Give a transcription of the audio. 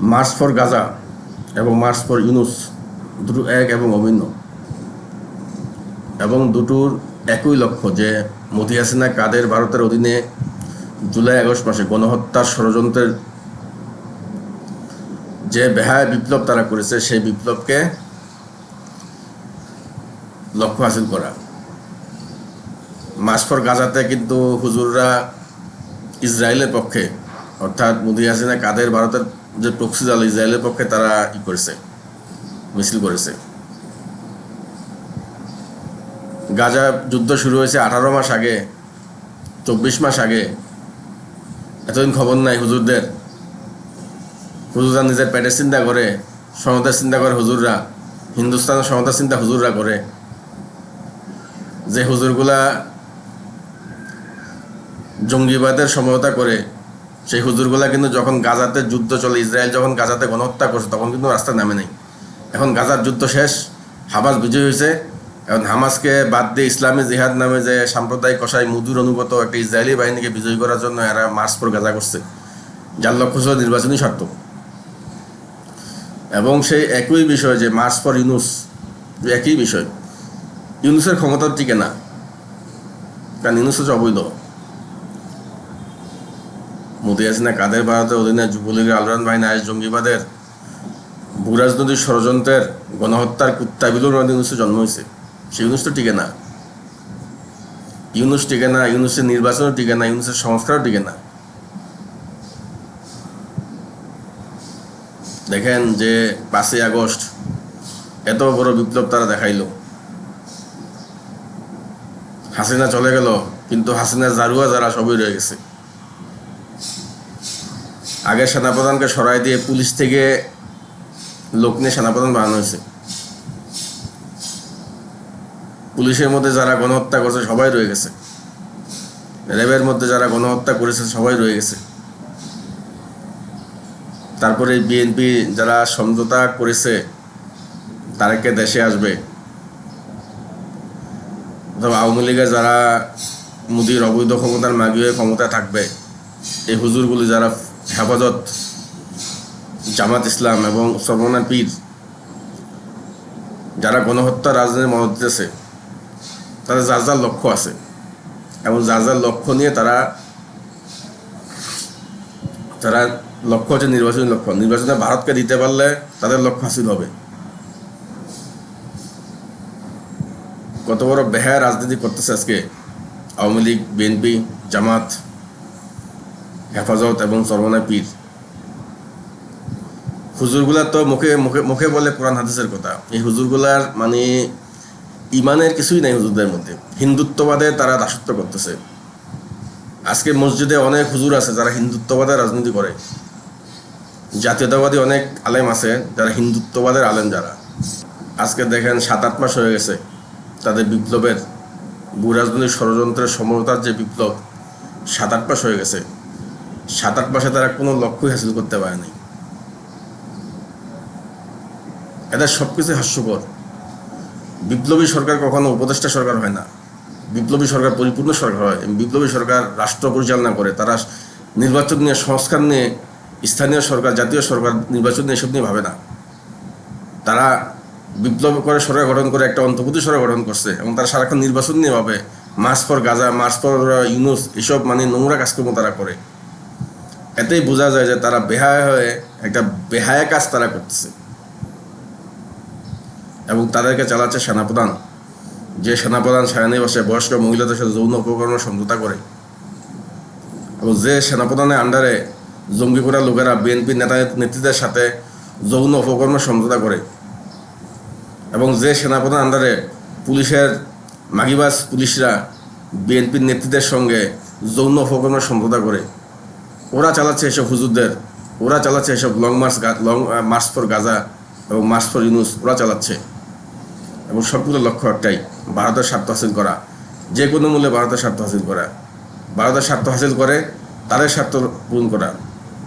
March for Gaza এবং march for Yunus দুটো এক এবং অভিন্ন। এবং দুটোর একই লক্ষ্য যে মোদি হাসিনা কাদের ভারতের অধীনে জুলাই আগস্ট মাসে গণহত্যার ষড়যন্ত্রের যে বেহায় বিপ্লব তারা করেছে, সেই বিপ্লবকে লক্ষ্য হাসিল করা। মাসফর গাজাতে কিন্তু হুজুররা ইসরায়েলের পক্ষে, অর্থাৎ মুদি হাসিনা কাদের ভারতের যে প্রক্সি দল ইসরায়েলের পক্ষে তারা ই করেছে, মিছিল করেছে। গাজা যুদ্ধ শুরু হয়েছে আঠারো মাস আগে, চব্বিশ মাস আগে। এতদিন খবর নাই হুজুরদের। হুজুররা নিজের পেটের চিন্তা করে, সমতার চিন্তা করে হুজুররা, হিন্দুস্তানের সমতার চিন্তা হুজুররা করে। যে হুজুরগুলা জঙ্গিবাদের সমতা করে সেই হুজুরগুলা কিন্তু যখন গাজাতে যুদ্ধ চলে, ইসরায়েল যখন গাজাতে গণহত্যা করছে, তখন কিন্তু রাস্তায় নামে নেই। এখন গাজার যুদ্ধ শেষ, হামাস বিজয় হয়েছে। এখন হামাসকে বাদ দিয়ে ইসলামী জিহাদ নামে যে সাম্প্রদায়িক কষাই মুদুর অনুগত একটা ইসরায়েলি বাহিনীকে বিজয়ী করার জন্য এরা মার্চ পর গাজা করছে। যার লক্ষ্য ছিল নির্বাচনী স্বার্থ। এবং সেই একই বিষয় যে মার্চ ফর ইউনুস, একই বিষয়। ইউনুসের ক্ষমতা টিকে না। কারণ ইউনুস হচ্ছে অবৈধ। মোদি হাসিনা কাদের ভারতের অধীনে যুবলীগের আলরান বাহিনী আইস জঙ্গিবাদের? ভূরাজনৈতিক ষড়যন্ত্রের গণহত্যার কুত্তাবিলুর মধ্যে ইউনুসের জন্ম হয়েছে। সেই ইউনুস তো টিকে না। ইউনুস টিকে না, ইউনুসের নির্বাচনও টিকে না, ইউনুসের সংস্কারও টিকে না। দেখেন যে পাঁচই আগস্ট, এত বড় বিপ্লব তারা দেখাইল। হাসিনা চলে গেল, কিন্তু হাসিনা জারুয়া যারা সবই রয়ে গেছে। আগে সেনাপ্রধানকে সরাই দিয়ে পুলিশ থেকে লোক নিয়ে সেনাপ্রধান বানানো হয়েছে। পুলিশের মধ্যে যারা গণহত্যা করছে সবাই রয়ে গেছে। র্যাবের মধ্যে যারা গণহত্যা করেছে সবাই রয়ে গেছে। তারপরে বিএনপি যারা সমঝোতা করেছে তারেককে দেশে আসবে। অথবা আওয়ামী লীগের যারা মুদির অবৈধ ক্ষমতার মাগিয়ে ক্ষমতায় থাকবে, এই হুজুরগুলি যারা হেফাজত জামাত ইসলাম এবং সর্বনা পীর যারা গণহত্যা রাজনীতির মদত দিতেছে, তাদের যার যার লক্ষ্য আছে এবং যার যার লক্ষ্য নিয়ে তারা তারা লক্ষ্য হচ্ছে নির্বাচনী লক্ষ্য। নির্বাচনে ভারতকে দিতে পারলে তাদের লক্ষ্য হাসিল হবে। কত বড় বেহায় রাজনীতি করতেছে আজকে আওয়ামী লীগ, বিএনপি, জামাত হেফাজত এবং সর্বনা পীর। হুজুরগুলার তো মুখে মুখে মুখে বলে কোরআন, হাদিসের কথা। এই হুজুরগুলার মানে ইমানের কিছুই নাই হুজুরদের মধ্যে। হিন্দুত্ববাদে তারা দাসত্ব করতেছে। আজকে মসজিদে অনেক হুজুর আছে যারা হিন্দুত্ববাদের রাজনীতি করে। জাতীয়তাবাদী অনেক আলেম আছে যারা হিন্দুত্ববাদের আলেম যারা। আজকে দেখেন সাত, আট মাস হয়ে গেছে তাদের বিপ্লবের। ভূরাজনৈতিক ষড়যন্ত্রের সমরতার যে বিপ্লব, সাত, আট মাস হয়ে গেছে। সাত আট মাসে তারা কোনো লক্ষ্যই হাসিল করতে পারেনি এদের সব কিছু হাস্যকর। বিপ্লবী সরকার কখনো উপদেষ্টা সরকার হয় না। বিপ্লবী সরকার পরিপূর্ণ সরকার হয় বিপ্লবী সরকার রাষ্ট্র পরিচালনা করে। তারা নির্বাচন নিয়ে, সংস্কার নিয়ে, স্থানীয় সরকার, জাতীয় সরকার নির্বাচন নিয়ে এসব নিয়ে ভাবে না। তারা বিপ্লব করে সরকার গঠন করে একটা অন্তর্ভুক্তি সরকার গঠন করছে এবং তারা সারাক্ষণ নির্বাচন নিয়ে ভাবে। March for Gaza, march for Yunus, এসব মানে নোংরা কাজকর্ম তারা করে। এতেই বোঝা যায় যে তারা বেহায় হয়ে একটা বেহায়া কাজ তারা করতেছে। এবং তাদেরকে চালাচ্ছে সেনাপ্রধান। যে সেনাপ্রধান সেনানিবাসে বয়স্ক মহিলাদের সাথে যৌন উপকরণ সমঝোতা করে। এবং যে সেনাপ্রধানের আন্ডারে জঙ্গিপুরা লোকেরা বিএনপি নেতা নেতৃত্বের সাথে যৌন উপকরণ সমঝোতা করে। এবং যে সেনাপ্রধান আন্ডারে পুলিশের মাগিবাস পুলিশরা বিএনপির নেতৃত্বের সঙ্গে যৌন উপকরণ সমঝোতা করে। ওরা চালাচ্ছে এসব হুজুরদের, ওরা চালাচ্ছে এসব long march long march for Gaza এবং মার্চ ফর ইউনুস, ওরা চালাচ্ছে। এবং সবগুলো লক্ষ্য একটাই ভারতের স্বার্থ হাসিল করা। যে কোনো মূল্যে ভারতের স্বার্থ হাসিল করা। ভারতের স্বার্থ হাসিল করে, তাদের স্বার্থ পূরণ করা।